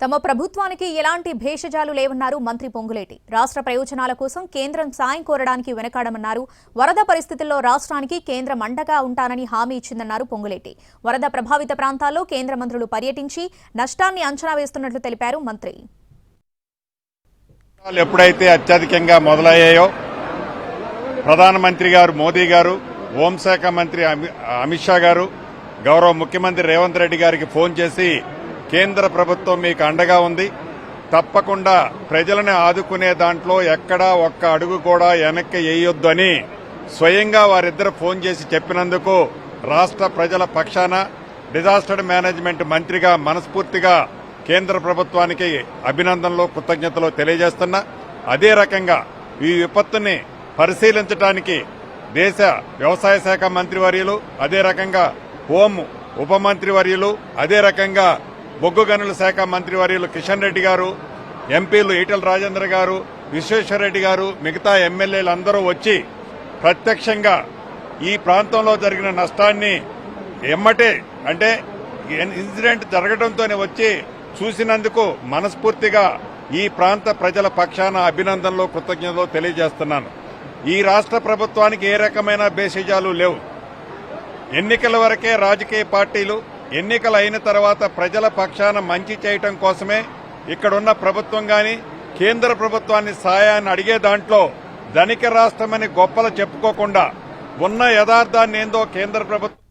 తమ ప్రభుత్వానికి ఎలాంటి భేషజాలు లేవన్నారు మంత్రి పొంగులేటి. రాష్ట్ర ప్రయోజనాల కోసం కేంద్రం సాయం కోరడానికి వెనకాడమన్నారు. వరద పరిస్థితుల్లో రాష్ట్రానికి కేంద్రం అండగా ఉంటానని హామీ ఇచ్చిందన్నారు పొంగులేటి. వరద ప్రభావిత ప్రాంతాల్లో కేంద్ర మంత్రులు పర్యటించి నష్టాన్ని అంచనా వేస్తున్నట్లు తెలిపారు మంత్రి. ఎప్పుడైతే అత్యధికంగా మొదలయ్యాయో ప్రధానమంత్రి గారు మోదీ గారు హోంశాఖ మంత్రి అమి- అమిత్ షా గారు గౌరవ ముఖ్యమంత్రి రేవంత్ రెడ్డి గారికి ఫోన్ చేసి కేంద్ర ప్రభుత్వం మీకు అండగా ఉంది. తప్పకుండా ప్రజలను ఆదుకునే దాంట్లో ఎక్కడా ఒక్క అడుగు కూడా వెనక్కి వేయొద్దు అని స్వయంగా వారిద్దరు ఫోన్ చేసి చెప్పినందుకు రాష్ట్ర ప్రజల పక్షాన డిజాస్టర్ మేనేజ్మెంట్ మంత్రిగా మనస్ఫూర్తిగా కేంద్ర ప్రభుత్వానికి అభినందనలు కృతజ్ఞతలు తెలియజేస్తున్నా. అదే రకంగా ఈ విపత్తుని పరిశీలించడానికి దేశ వ్యవసాయ శాఖ మంత్రివర్యులు అదే రకంగా హోం ఉప మంత్రివర్యులు అదే రకంగా బొగ్గు గనుల శాఖ మంత్రివర్యులు కిషన్ రెడ్డి గారు ఎంపీలు ఈటల రాజేంద్ర గారు విశ్వేశ్వరరెడ్డి గారు మిగతా ఎమ్మెల్యేలు అందరూ వచ్చి ప్రత్యక్షంగా ఈ ప్రాంతంలో జరిగిన నష్టాన్ని ఎమ్మటే అంటే ఇన్సిడెంట్ జరగడంతోనే వచ్చి చూసినందుకు మనస్ఫూర్తిగా ఈ ప్రాంత ప్రజల పక్షాన అభినందనలు కృతజ్ఞతలు తెలియజేస్తున్నాను. ఈ రాష్ట్ర ప్రభుత్వానికి ఏ రకమైన బేసిజాలు లేవు. ఎన్నికల వరకే రాజకీయ పార్టీలు ఎన్నికలు అయిన తర్వాత ప్రజల పక్షాన మంచి చేయటం కోసమే ఇక్కడున్న ప్రభుత్వం గాని కేంద్ర ప్రభుత్వాన్ని సాయాన్ని అడిగే దాంట్లో ధనిక రాష్ట్రమని గొప్పలు చెప్పుకోకుండా ఉన్న యథార్థాన్ని ఏందో కేంద్ర ప్రభుత్వం